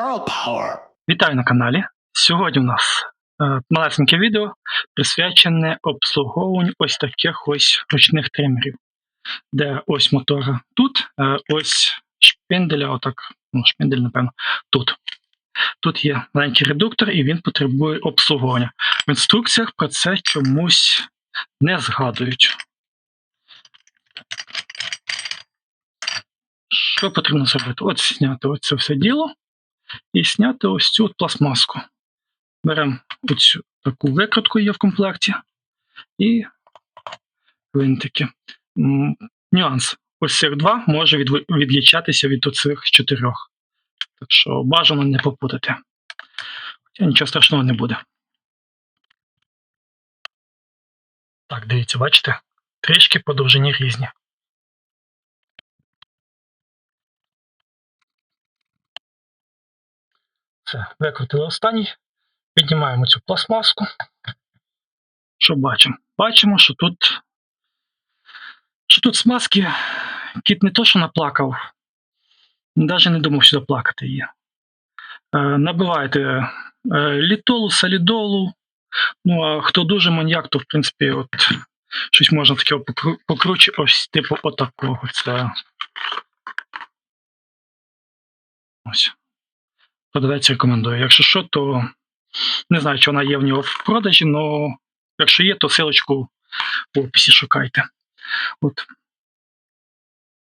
Pearl Power. Вітаю на каналі. Сьогодні у нас е, малесеньке відео присвячене обслуговуванню ось таких ось ручних тримерів, де ось мотора тут, е, ось шпинделя, отак, ну, шпиндель, напевно, тут. Тут є маленький редуктор, і він потребує обслуговування. В інструкціях про це чомусь не згадують. Що потрібно зробити? От зняти оце все діло і зняти ось цю пластмаску. Беремо оцю таку викрутку є в комплекті і винтики. Нюанс. Ось цих два може відлічатися від оцих чотирьох. Так що бажано не попутати. Хоча нічого страшного не буде. Так, дивіться, бачите? Трішки по довжині різні. Все, викрутили останній. Піднімаємо цю пластмаску. Що бачимо? Бачимо, що тут. Що тут смазки кіт не то, що наплакав, навіть не думав сюди плакати її. Е, набиваєте е, літолу, солідолу. Ну, а хто дуже маньяк, то в принципі, от щось можна таке покруче, ось типу отакого. Це. Ось. Продавець рекомендую. Якщо що, то не знаю, чи вона є в нього в продажі, але якщо є, то силочку в описі шукайте. От.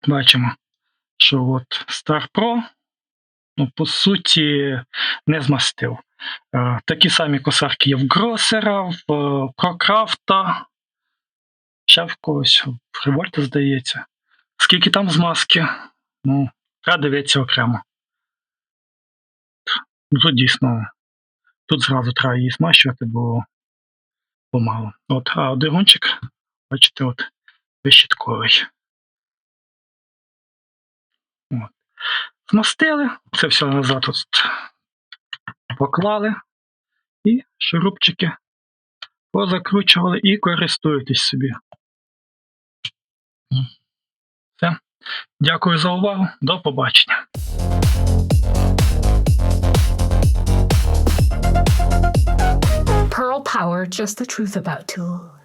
Бачимо, що от Star Pro, ну, по суті, не змастив. Е, такі самі косарки є в Гросера, в е, Прокрафта, ще в когось, в Револьта, здається. Скільки там змазки? Ну, треба дивитися окремо. Ну, тут дійсно, тут зразу треба її змащувати, бо помало. От, а двигунчик, бачите, от, вищитковий. От. Змастили, це все назад от поклали і шурупчики позакручували і користуйтесь собі. Все. Дякую за увагу. До побачення. Power, just the truth about tools.